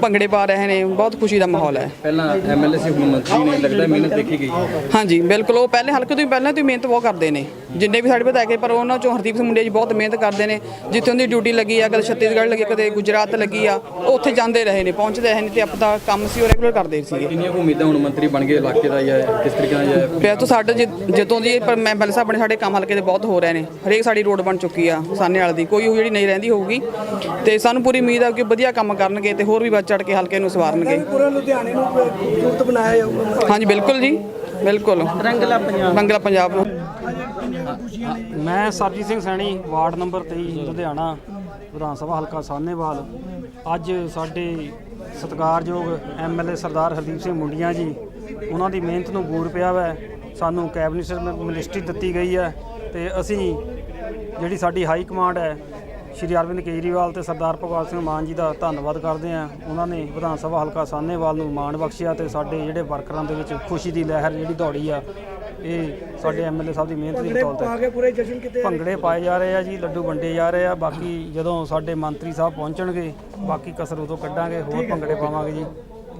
ਭੰਗੜੇ ਪਾ ਰਹੇ ਨੇ ਬਹੁਤ ਖੁਸ਼ੀ ਦਾ ਮਾਹੌਲ ਹੈ। ਪਹਿਲਾਂ ਐਮਐਲਏ ਸੀ ਹੁਣ ਮੰਤਰੀ ਨੇ ਲੱਗਦਾ ਮਿਹਨਤ ਦੇਖੀ ਗਈ। ਹਾਂਜੀ ਬਿਲਕੁਲ ਉਹ ਪਹਿਲੇ ਹਲਕੇ ਤੋਂ ਹੀ ਪਹਿਲਾਂ ਤੋਂ ਮਿਹਨਤ ਬਹੁਤ ਕਰਦੇ ਨੇ। ਜਿੰਨੇ ਵੀ ਸਾਡੇ ਵਿਧਾਇਕ ਪਰ ਉਹਨਾਂ ਚੋਂ ਹਰਦੀਪ ਸਿੰਘ ਮੁੰਡੇ ਜੀ ਬਹੁਤ ਮਿਹਨਤ ਕਰਦੇ ਨੇ। ਜਿੱਥੇ ਉਹਦੀ ਡਿਊਟੀ ਲੱਗੀ ਆ ਕਦੇ ਛੱਤੀਸਗੜ੍ਹ ਲੱਗੀ ਕਦੇ ਗੁਜਰਾਤ ਲੱਗੀ ਆ ਉਹ ਉੱਥੇ ਜਾਂਦੇ ਰਹੇ ਨੇ ਪਹੁੰਚਦੇ ਰਹੇ ਨੇ ਤੇ ਆਪਣਾ ਕੰਮ ਸੀ ਉਹ ਰੈਗੂਲਰ ਕਰਦੇ ਸੀਗੇ। ਕਿੰਨੀਆਂ ਉਮੀਦਾਂ ਹੁਣ ਮੰਤਰੀ ਬਣ ਗਏ ਇਲਾਕੇ ਦਾ ਜਾਂ ਕਿਸ ਤਰੀਕੇ ਨਾਲ ਜਾਂ ਪਿਆ ਤੋਂ ਸਾਡੇ ਜਿ- ਜਦੋਂ ਦੀ ਪਰ ਮੈਂ ਬਲ ਸਾਹਿਬ ਨੇ ਸਾਡੇ ਕੰਮ ਹਲਕੇ ਦੇ ਬਹੁਤ ਹੋ ਰਹੇ ਨੇ। ਹਰੇਕ ਸਾਡੀ ਰੋਡ ਬਣ ਚੁੱਕੀ ਆ ਸਾਨੇ ਵਾਲੇ ਦੀ। ਕੋਈ ਉਹ ਜਿਹੜੀ ਨਹੀਂ ਰਹਿੰਦੀ ਹੋਊਗੀ। ਤੇ ਸਾਨੂੰ ਪੂਰੀ ਉਮੀਦ ਆ ਕਿ ਵਧੀਆ ਕੰਮ ਕਰਨਗੇ ਤੇ ਹੋਰ ਵੀ ਵੱਧ ਚੜ ਕੇ ਹਲਕੇ ਨੂੰ ਸਵਾਰਨਗੇ। ਪੂਰੇ ਲੁਧਿਆਣੇ ਨੂੰ ਖੂਬਸੂਰਤ ਬਣਾਇਆ ਜਾਊਗਾ ਹਾਂਜੀ ਬਿਲਕੁਲ ਜੀ। ਬਿਲਕੁਲ। ਰੰਗਲਾ ਪੰਜਾਬ। ਰੰਗਲਾ ਪੰਜਾਬ ਨੂੰ। ਮੈਂ ਸਰਜੀਤ ਸਿੰਘ ਸੈਣੀ ਵਾਰਡ ਨੰਬਰ 23 ਲੁਧਿਆਣਾ ਵਿਧਾਨ ਸਭਾ ਹਲਕਾ ਸਾਹਨੇਵਾਲ। ਅੱਜ ਸਾਡੇ ਸਤਿਕਾਰਯੋਗ ਐਮਐਲਏ ਸਰਦਾਰ ਹਰਦੀਪ ਸਿੰਘ ਮੁੰਡੀਆਂ ਜੀ ਉਹਨਾਂ ਦੀ ਮਿਹਨਤ ਨੂੰ ਬੂਰ ਪਿਆ ਵੈ। ਸਾਨੂੰ ਕੈਬਨਿਟ ਮਿਨਿਸਟਰੀ ਦਿੱਤੀ ਗਈ ਹੈ ਤੇ ਅਸੀਂ ਜਿਹੜੀ ਸਾਡੀ ਹਾਈ ਕਮਾਂਡ ਹੈ ਸ਼੍ਰੀ ਅਰਵਿੰਦ ਕੇਜਰੀਵਾਲ ਤੇ ਸਰਦਾਰ ਭਗਵੰਤ ਸਿੰਘ ਮਾਨ ਜੀ ਦਾ ਧੰਨਵਾਦ ਕਰਦੇ ਹਾਂ। ਉਹਨਾਂ ਨੇ ਵਿਧਾਨ ਸਭਾ ਹਲਕਾ ਸਾਹਨੇਵਾਲ ਨੂੰ ਮਾਣ ਬਖਸ਼ਿਆ ਤੇ ਸਾਡੇ ਜਿਹੜੇ ਵਰਕਰਾਂ ਦੇ ਵਿੱਚ ਖੁਸ਼ੀ ਦੀ ਲਹਿਰ ਜਿਹੜੀ ਦੌੜੀ ਆ ਇਹ ਸਾਡੇ ਐਮਐਲਏ ਸਾਹਿਬ ਦੀ ਮਿਹਨਤ ਦੀ ਬਦੌਲਤ ਹੈ। ਪਾ ਕੇ ਪੂਰੇ ਜਸ਼ਨ ਕਿਤੇ ਭੰਗੜੇ ਪਾਏ ਜਾ ਰਹੇ ਆ ਜੀ ਲੱਡੂ ਵੰਡੇ ਜਾ ਰਹੇ ਆ। ਬਾਕੀ ਜਦੋਂ ਸਾਡੇ ਮੰਤਰੀ ਸਾਹਿਬ ਪਹੁੰਚਣਗੇ ਬਾਕੀ ਕਸਰ ਉਦੋਂ ਕੱਢਾਂਗੇ ਹੋਰ ਭੰਗੜੇ ਪਾਵਾਂਗੇ ਜੀ।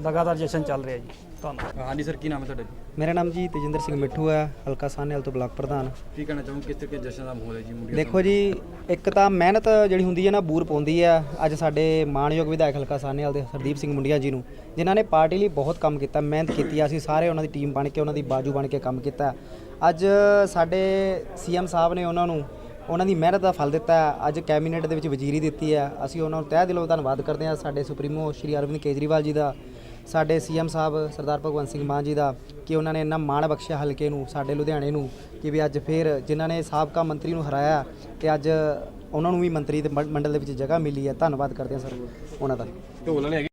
ਲਗਾਤਾਰ ਜਸ਼ਨ ਚੱਲ ਰਿਹਾ ਜੀ। ਧੰਨਵਾਦ। ਹਾਂਜੀ ਸਰ ਕੀ ਨਾਮ ਹੈ ਤੁਹਾਡਾ ਜੀ? ਮੇਰਾ ਨਾਮ ਜੀ ਤੇਜਿੰਦਰ ਸਿੰਘ ਮਿੱਠੂ ਹੈ ਹਲਕਾ ਸਾਹਨੇਵਾਲ ਤੋਂ ਬਲਾਕ ਪ੍ਰਧਾਨ। ਕੀ ਕਹਿਣਾ ਚਾਹੋਗੇ? ਕਿਸ ਤਰੀਕੇ ਜਸ਼ਨ ਦਾ ਮਾਹੌਲ ਹੈ ਜੀ ਮੁੰਡਿਆ ਦੇਖੋ ਜੀ ਇੱਕ ਤਾਂ ਮਿਹਨਤ ਜਿਹੜੀ ਹੁੰਦੀ ਹੈ ਨਾ ਬੂਰ ਪਾਉਂਦੀ ਹੈ। ਅੱਜ ਸਾਡੇ ਮਾਣਯੋਗ ਵਿਧਾਇਕ ਹਲਕਾ ਸਾਹਨੇਵਾਲ ਦੇ ਹਰਦੀਪ ਸਿੰਘ ਮੁੰਡੀਆਂ ਜੀ ਨੂੰ ਜਿਨ੍ਹਾਂ ਨੇ ਪਾਰਟੀ ਲਈ ਬਹੁਤ ਕੰਮ ਕੀਤਾ ਮਿਹਨਤ ਕੀਤੀ ਅਸੀਂ ਸਾਰੇ ਉਹਨਾਂ ਦੀ ਟੀਮ ਬਣ ਕੇ ਉਹਨਾਂ ਦੀ ਬਾਜੂ ਬਣ ਕੇ ਕੰਮ ਕੀਤਾ। ਅੱਜ ਸਾਡੇ ਸੀਐਮ ਸਾਹਿਬ ਨੇ ਉਹਨਾਂ ਨੂੰ ਉਹਨਾਂ ਦੀ ਮਿਹਨਤ ਦਾ ਫਲ ਦਿੱਤਾ ਹੈ। ਅੱਜ ਕੈਬਨਿਟ ਦੇ ਵਿੱਚ ਵਜ਼ੀਰੀ ਦਿੱਤੀ ਹੈ। ਅਸੀਂ ਉਹਨਾਂ ਨੂੰ ਤਹਿ ਦਿਲੋਂ ਧੰਨਵਾਦ ਕਰਦੇ ਹਾਂ। ਸਾਡੇ ਸੁਪਰੀਮੋ ਸ਼੍ਰੀ ਅਰਵਿੰਦ ਕੇਜਰੀਵਾਲ ਜੀ ਦਾ ਸਾਡੇ ਸੀਐਮ ਸਾਹਿਬ ਸਰਦਾਰ ਭਗਵੰਤ ਸਿੰਘ ਮਾਨ ਜੀ ਦਾ ਕਿ ਉਹਨਾਂ ਨੇ ਇੰਨਾ ਮਾਣ ਬਖਸ਼ਿਆ ਹਲਕੇ ਨੂੰ, ਸਾਡੇ ਲੁਧਿਆਣੇ ਨੂੰ, ਕਿ ਵੀ ਅੱਜ ਫੇਰ ਜਿਨ੍ਹਾਂ ਨੇ ਸਾਬਕਾ ਮੰਤਰੀ ਨੂੰ ਹਰਾਇਆ ਤੇ ਅੱਜ ਉਹਨਾਂ ਨੂੰ ਵੀ ਮੰਤਰੀ ਦੇ ਮੰਡਲ ਦੇ ਵਿੱਚ ਜਗ੍ਹਾ ਮਿਲੀ ਹੈ। ਧੰਨਵਾਦ ਕਰਦੇ ਹਾਂ ਸਰ ਉਹਨਾਂ ਦਾ। ਢੋਲ ਵਾਲੇ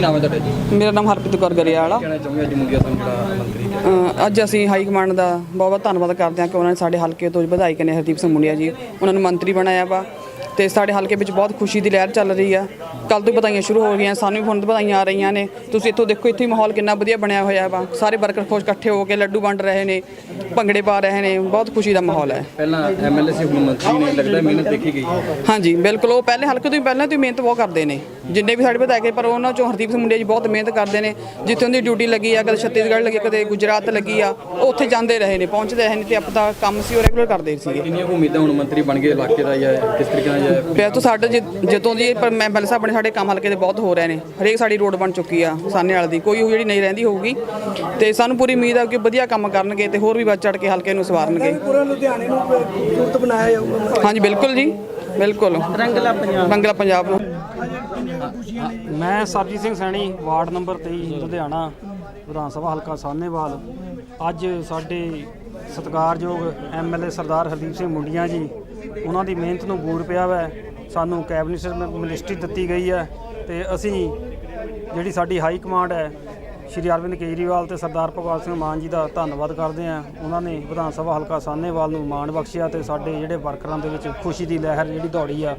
ਕੀ ਨਾਮ ਹੈ ਤੁਹਾਡਾ ਜੀ? ਮੇਰਾ ਨਾਮ ਹਰਪ੍ਰੀਤ ਕੌਰ ਗਰੇਵਾਲਾ ਕਹਿਣਾ ਚਾਹੁੰਗੇ ਅੱਜ ਮੁੰਡਿਆ ਤੋਂ ਜਿਹੜਾ ਮੰਤਰੀ ਅ, ਅੱਜ ਅਸੀਂ ਹਾਈ ਕਮਾਂਡ ਦਾ ਬਹੁਤ ਬਹੁਤ ਧੰਨਵਾਦ ਕਰਦੇ ਹਾਂ ਕਿ ਉਹਨਾਂ ਨੇ ਸਾਡੇ ਹਲਕੇ ਤੋਂ ਵਿਧਾਇਕ ਨੇ ਹਰਦੀਪ ਸਿੰਘ ਮੁੰਡਿਆ ਜੀ ਉਹਨਾਂ ਨੂੰ ਮੰਤਰੀ ਬਣਾਇਆ ਵਾ। ਤੇ ਸਾਡੇ ਹਲਕੇ ਵਿੱਚ ਬਹੁਤ ਖੁਸ਼ੀ ਦੀ ਲਹਿਰ ਚੱਲ ਰਹੀ ਆ। ਕੱਲ ਤੋਂ ਵਧਾਈਆਂ ਸ਼ੁਰੂ ਹੋ ਗਈਆਂ ਸਾਨੂੰ ਵੀ ਹੁਣ ਤੋਂ ਵਧਾਈਆਂ ਆ ਰਹੀਆਂ ਨੇ। ਤੁਸੀਂ ਇੱਥੋਂ ਦੇਖੋ ਇੱਥੇ ਮਾਹੌਲ ਕਿੰਨਾ ਵਧੀਆ ਬਣਿਆ ਹੋਇਆ ਵਾ। ਸਾਰੇ ਵਰਕਰ ਖੁਸ਼ ਇਕੱਠੇ ਹੋ ਕੇ ਲੱਡੂ ਵੰਡ ਰਹੇ ਨੇ ਭੰਗੜੇ ਪਾ ਰਹੇ ਨੇ। ਬਹੁਤ ਖੁਸ਼ੀ ਦਾ ਮਾਹੌਲ ਹੈ। ਪਹਿਲਾਂ ਐਮਐਲਏ ਸੀ ਹੁਣ ਮੰਤਰੀ ਨੇ ਲੱਗਦਾ ਮਿਹਨਤ ਦੇਖੀ ਗਈ। ਹਾਂਜੀ ਬਿਲਕੁਲ। ਉਹ ਪਹਿਲੇ ਹਲਕੇ ਤੋਂ ਹੀ ਪਹਿਲਾਂ ਤੋਂ ਹੀ ਮਿਹਨਤ ਬਹੁਤ ਕਰਦੇ ਨੇ। ਜਿੰਨੇ ਵੀ ਸਾਡੇ ਵਿਧਾਇਕ ਪਰ ਉਹਨਾਂ ਚੋਂ ਹਰਦੀਪ ਸਿੰਘ ਮੁੰਡਿਆ ਜੀ ਬਹੁਤ ਮਿਹਨਤ ਕਰਦੇ ਨੇ। ਜਿੱਥੇ ਉਹਦੀ ਡਿਊਟੀ ਲੱਗੀ ਆ ਕਦੇ ਛੱਤੀਸਗੜ੍ਹ ਲੱਗੀ ਕਦੇ ਗੁਜਰਾਤ ਲੱਗੀ ਆ ਉਹ ਉੱਥੇ ਜਾਂਦੇ ਰਹੇ ਨੇ ਪਹੁੰਚਦੇ ਰਹੇ ਨੇ ਤੇ ਆਪਣਾ ਕੰਮ ਸੀ ਉਹ ਰੈਗੂਲਰ ਕਰਦੇ ਸੀਗੇ। ਕਿੰਨੀਆਂ ਉਮੀਦਾਂ ਹੁਣ ਮੰਤਰੀ ਬਣ ਗਏ ਇਲਾਕੇ ਦਾ ਜਾਂ ਕਿਸ ਤਰੀਕੇ ਨਾਲ ਫਿਰ ਤੋਂ ਸਾਡੇ ਜਿ- ਜਦੋਂ ਦੀ ਪਰ ਮੈਂ ਬਲ ਸਾਹਿਬ ਨੇ ਸਾਡੇ ਕੰਮ ਹਲਕੇ ਦੇ ਬਹੁਤ ਹੋ ਰਹੇ ਨੇ। ਹਰੇਕ ਸਾਡੀ ਰੋਡ ਬਣ ਚੁੱਕੀ ਆ ਸਾਨੇ ਵਾਲੇ ਦੀ। ਕੋਈ ਉਹ ਜਿਹੜੀ ਨਹੀਂ ਰਹਿੰਦੀ ਹੋਊਗੀ। ਤੇ ਸਾਨੂੰ ਪੂਰੀ ਉਮੀਦ ਆ ਕਿ ਵਧੀਆ ਕੰਮ ਕਰਨਗੇ ਤੇ ਹੋਰ ਵੀ ਵੱਧ ਚੜ ਕੇ ਹਲਕੇ ਨੂੰ ਸਵਾਰਨਗੇ। ਪੂਰੇ ਲੁਧਿਆਣੇ ਨੂੰ ਖੂਬਸੂਰਤ ਬਣਾਇਆ ਜਾਊਗਾ? ਹਾਂਜੀ ਬਿਲਕੁਲ ਜੀ। ਬਿਲਕੁਲ। ਰੰਗਲਾ ਪੰਜਾਬ। ਰੰਗਲਾ ਪੰਜਾਬ ਨੂੰ। ਮੈਂ ਸਰਜੀਤ ਸਿੰਘ ਸੈਣੀ ਵਾਰਡ ਨੰਬਰ 23 ਲੁਧਿਆਣਾ ਵਿਧਾਨ ਸਭਾ ਹਲਕਾ ਸਾਹਨੇਵਾਲ। ਅੱਜ ਸਾਡੇ ਸਤਿਕਾਰਯੋਗ ਐਮਐਲਏ ਸਰਦਾਰ ਹਰਦੀਪ ਸਿੰਘ ਮੁੰਡੀਆਂ ਜੀ ਉਹਨਾਂ ਦੀ ਮਿਹਨਤ ਨੂੰ ਬੂਰ ਪਿਆ ਵੈ। ਸਾਨੂੰ ਕੈਬਨਿਟ ਮਿਨਿਸਟਰੀ ਦਿੱਤੀ ਗਈ ਹੈ ਤੇ ਅਸੀਂ ਜਿਹੜੀ ਸਾਡੀ ਹਾਈ ਕਮਾਂਡ ਹੈ ਸ਼੍ਰੀ ਅਰਵਿੰਦ ਕੇਜਰੀਵਾਲ ਤੇ ਸਰਦਾਰ ਭਗਵੰਤ ਸਿੰਘ ਮਾਨ ਜੀ ਦਾ ਧੰਨਵਾਦ ਕਰਦੇ ਹਾਂ। ਉਹਨਾਂ ਨੇ ਵਿਧਾਨ ਸਭਾ ਹਲਕਾ ਸਾਹਨੇਵਾਲ ਨੂੰ ਮਾਣ ਬਖਸ਼ਿਆ ਤੇ ਸਾਡੇ ਜਿਹੜੇ ਵਰਕਰਾਂ ਦੇ ਵਿੱਚ ਖੁਸ਼ੀ ਦੀ ਲਹਿਰ ਜਿਹੜੀ ਦੌੜੀ ਆ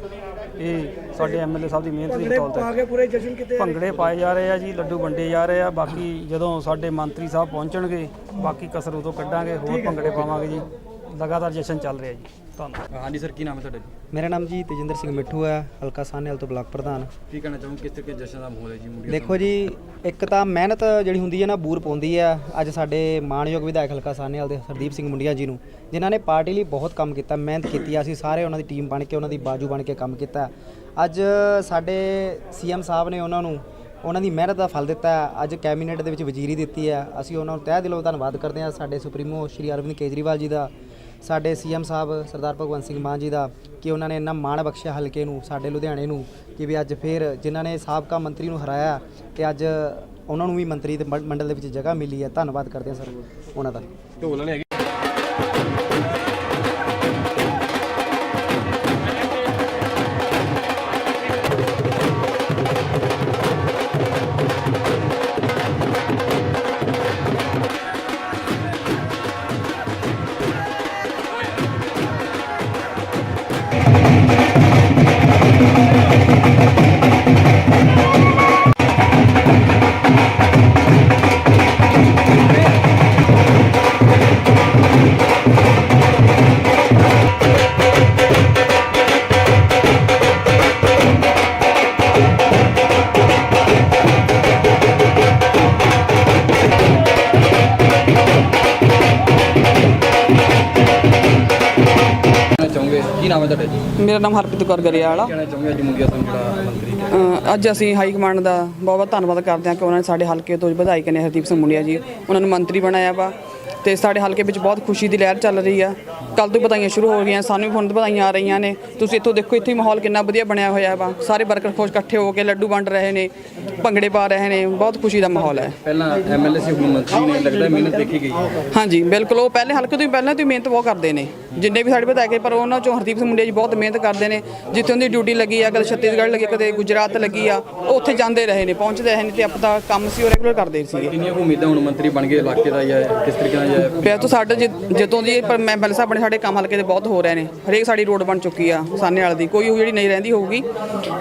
ਇਹ ਸਾਡੇ ਐਮਐਲਏ ਸਾਹਿਬ ਦੀ ਮਿਹਨਤ ਦੀ ਬਦੌਲਤ ਹੈ। ਪਾ ਕੇ ਪੂਰੇ ਜਸ਼ਨ ਕਿਤੇ ਭੰਗੜੇ ਪਾਏ ਜਾ ਰਹੇ ਆ ਜੀ ਲੱਡੂ ਵੰਡੇ ਜਾ ਰਹੇ ਆ। ਬਾਕੀ ਜਦੋਂ ਸਾਡੇ ਮੰਤਰੀ ਸਾਹਿਬ ਪਹੁੰਚਣਗੇ ਬਾਕੀ ਕਸਰ ਉਦੋਂ ਕੱਢਾਂਗੇ ਹੋਰ ਭੰਗੜੇ ਪਾਵਾਂਗੇ ਜੀ। ਲਗਾਤਾਰ ਜਸ਼ਨ ਚੱਲ ਰਿਹਾ ਜੀ। ਧੰਨਵਾਦ। ਹਾਂਜੀ ਸਰ ਕੀ ਨਾਮ ਹੈ ਤੁਹਾਡਾ ਜੀ? ਮੇਰਾ ਨਾਮ ਜੀ ਤੇਜਿੰਦਰ ਸਿੰਘ ਮਿੱਠੂ ਹੈ ਹਲਕਾ ਸਾਹਨੇਵਾਲ ਤੋਂ ਬਲਾਕ ਪ੍ਰਧਾਨ। ਕੀ ਕਹਿਣਾ ਚਾਹੁੰਗੇ? ਕਿਸ ਤਰੀਕੇ ਜਸ਼ਨ ਦਾ ਮਾਹੌਲ ਹੈ ਜੀ ਮੁੰਡਿਆ ਦੇਖੋ ਜੀ ਇੱਕ ਤਾਂ ਮਿਹਨਤ ਜਿਹੜੀ ਹੁੰਦੀ ਹੈ ਨਾ ਬੂਰ ਪਾਉਂਦੀ ਆ ਅੱਜ ਸਾਡੇ ਮਾਣਯੋਗ ਵਿਧਾਇਕ ਹਲਕਾ ਸਾਹਨੇਵਾਲ ਦੇ ਹਰਦੀਪ ਸਿੰਘ ਮੁੰਡੀਆ ਜੀ ਨੂੰ ਜਿਨ੍ਹਾਂ ਨੇ ਪਾਰਟੀ ਲਈ ਬਹੁਤ ਕੰਮ ਕੀਤਾ ਮਿਹਨਤ ਕੀਤੀ ਆ। ਅਸੀਂ ਸਾਰੇ ਉਹਨਾਂ ਦੀ ਟੀਮ ਬਣ ਕੇ ਉਹਨਾਂ ਦੀ ਬਾਜੂ ਬਣ ਕੇ ਕੰਮ ਕੀਤਾ। ਅੱਜ ਸਾਡੇ ਸੀਐਮ ਸਾਹਿਬ ਨੇ ਉਹਨਾਂ ਨੂੰ ਉਹਨਾਂ ਦੀ ਮਿਹਨਤ ਦਾ ਫਲ ਦਿੱਤਾ। ਹੈ। ਅੱਜ ਕੈਬਨਿਟ ਦੇ ਵਿੱਚ ਵਜ਼ੀਰੀ ਦਿੱਤੀ ਹੈ। ਅਸੀਂ ਉਹਨਾਂ ਨੂੰ ਤਹਿ ਦਿਲੋਂ ਧੰਨਵਾਦ ਕਰਦੇ ਹਾਂ। ਸਾਡੇ ਸੁਪਰੀਮੋ ਸ਼੍ਰੀ ਅਰਵਿੰਦ ਕੇਜਰੀਵਾਲ ਜੀ ਦਾ ਸਾਡੇ ਸੀਐਮ ਸਾਹਿਬ ਸਰਦਾਰ ਭਗਵੰਤ ਸਿੰਘ ਮਾਨ ਜੀ ਦਾ ਕਿ ਉਹਨਾਂ ਨੇ ਇੰਨਾ ਮਾਣ ਬਖਸ਼ਿਆ ਹਲਕੇ ਨੂੰ, ਸਾਡੇ ਲੁਧਿਆਣੇ ਨੂੰ, ਕਿ ਵੀ ਅੱਜ ਫੇਰ ਜਿਨ੍ਹਾਂ ਨੇ ਸਾਬਕਾ ਮੰਤਰੀ ਨੂੰ ਹਰਾਇਆ ਤੇ ਅੱਜ ਉਹਨਾਂ ਨੂੰ ਵੀ ਮੰਤਰੀ ਦੇ ਮੰਡਲ ਦੇ ਵਿੱਚ ਜਗ੍ਹਾ ਮਿਲੀ ਹੈ। ਧੰਨਵਾਦ ਕਰਦੇ ਹਾਂ ਸਰ ਉਹਨਾਂ ਦਾ। ਢੋਲ ਵਾਲੇ ਨਾਮ ਹੈ ਤੁਹਾਡਾ ਜੀ? ਮੇਰਾ ਨਾਮ ਹਰਪ੍ਰੀਤ ਕੌਰ ਗਰੇਵਾਲਾ ਕਹਿਣਾ ਚਾਹੁੰਗੇ? ਅੱਜ ਜਿਹੜਾ ਮੰਤਰੀ ਅਸੀਂ ਹਾਈ ਕਮਾਂਡ ਦਾ ਬਹੁਤ ਬਹੁਤ ਧੰਨਵਾਦ ਕਰਦੇ ਹਾਂ ਕਿ ਉਹਨਾਂ ਨੇ ਸਾਡੇ ਹਲਕੇ ਤੋਂ ਵਿਧਾਇਕ ਨੇ ਹਰਦੀਪ ਸਿੰਘ ਮੁੰਡਿਆ ਜੀ ਉਹਨਾਂ ਨੂੰ ਮੰਤਰੀ ਬਣਾਇਆ ਵਾ। ਤੇ ਸਾਡੇ ਹਲਕੇ ਵਿੱਚ ਬਹੁਤ ਖੁਸ਼ੀ ਦੀ ਲਹਿਰ ਚੱਲ ਰਹੀ ਆ। ਕੱਲ ਤੋਂ ਵਧਾਈਆਂ ਸ਼ੁਰੂ ਹੋ ਗਈਆਂ ਸਾਨੂੰ ਵੀ ਹੁਣ ਵਧਾਈਆਂ ਆ ਰਹੀਆਂ ਨੇ। ਤੁਸੀਂ ਇੱਥੋਂ ਦੇਖੋ ਇੱਥੇ ਮਾਹੌਲ ਕਿੰਨਾ ਵਧੀਆ ਬਣਿਆ ਹੋਇਆ ਵਾ। ਸਾਰੇ ਵਰਕਰ ਖੁਸ਼ ਇਕੱਠੇ ਹੋ ਕੇ ਲੱਡੂ ਵੰਡ ਰਹੇ ਨੇ ਭੰਗੜੇ ਪਾ ਰਹੇ ਨੇ। ਬਹੁਤ ਖੁਸ਼ੀ ਦਾ ਮਾਹੌਲ ਹੈ। ਪਹਿਲਾਂ ਐਮਐਲਏ ਸੀ ਹੁਣ ਮੰਤਰੀ ਨੇ ਲੱਗਦਾ ਮਿਹਨਤ ਦੇਖੀ ਗਈ। ਹਾਂਜੀ ਬਿਲਕੁਲ। ਉਹ ਪਹਿਲੇ ਹਲਕੇ ਤੋਂ ਹੀ ਪਹਿਲਾਂ ਤੋਂ ਹੀ ਮਿਹਨਤ ਬਹੁਤ ਕਰਦੇ ਨੇ। ਜਿੰਨੇ ਵੀ ਸਾਡੇ ਵਿਧਾਇਕ ਪਰ ਉਹਨਾਂ ਚੋਂ ਹਰਦੀਪ ਸਿੰਘ ਮੁੰਡਿਆ ਜੀ ਬਹੁਤ ਮਿਹਨਤ ਕਰਦੇ ਨੇ। ਜਿੱਥੇ ਉਹਦੀ ਡਿਊਟੀ ਲੱਗੀ ਆ ਕਦੇ ਛੱਤੀਸਗੜ੍ਹ ਲੱਗੀ ਕਦੇ ਗੁਜਰਾਤ ਲੱਗੀ ਆ ਉਹ ਉੱਥੇ ਜਾਂਦੇ ਰਹੇ ਨੇ ਪਹੁੰਚਦੇ ਰਹੇ ਨੇ ਤੇ ਆਪਣਾ ਕੰਮ ਸੀ ਉਹ ਰੈਗੂਲਰ ਕਰਦੇ ਸੀਗੇ। ਕਿੰਨੀਆਂ ਉਮੀਦਾਂ ਹੁਣ ਮੰਤਰੀ ਬਣ ਗਏ ਇਲਾਕੇ ਦਾ ਜਾਂ ਕਿਸ ਤਰੀਕੇ ਨਾਲ ਫਿਰ ਤੋਂ ਸਾਡੇ ਜਿ- ਜਦੋਂ ਦੀ ਪਰ ਮੈਂ ਬਲ ਸਾਹਿਬ ਨੇ ਸਾਡੇ ਕੰਮ ਹਲਕੇ ਦੇ ਬਹੁਤ ਹੋ ਰਹੇ ਨੇ। ਹਰੇਕ ਸਾਡੀ ਰੋਡ ਬਣ ਚੁੱਕੀ ਆ ਸਾਨੇ ਵਾਲੇ ਦੀ। ਕੋਈ ਉਹ ਜਿਹੜੀ ਨਹੀਂ ਰਹਿੰਦੀ ਹੋਊਗੀ।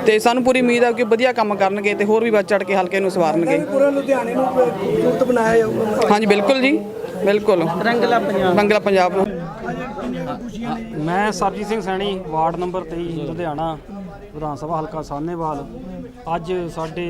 ਤੇ ਸਾਨੂੰ ਪੂਰੀ ਉਮੀਦ ਆ ਕਿ ਵਧੀਆ ਕੰਮ ਕਰਨਗੇ ਤੇ ਹੋਰ ਵੀ ਵੱਧ ਚੜ ਕੇ ਹਲਕੇ ਨੂੰ ਸਵਾਰਨਗੇ। ਪੂਰੇ ਲੁਧਿਆਣੇ ਨੂੰ ਖੂਬਸੂਰਤ ਬਣਾਇਆ ਜਾਊਗਾ ਹਾਂਜੀ ਬਿਲਕੁਲ ਜੀ। ਬਿਲਕੁਲ। ਰੰਗਲਾ ਪੰਜਾਬ। ਰੰਗਲਾ ਪੰਜਾਬ ਨੂੰ। ਮੈਂ ਸਰਜੀਤ ਸਿੰਘ ਸੈਣੀ ਵਾਰਡ ਨੰਬਰ 23 ਲੁਧਿਆਣਾ ਵਿਧਾਨ ਸਭਾ ਹਲਕਾ ਸਾਹਨੇਵਾਲ। ਅੱਜ ਸਾਡੇ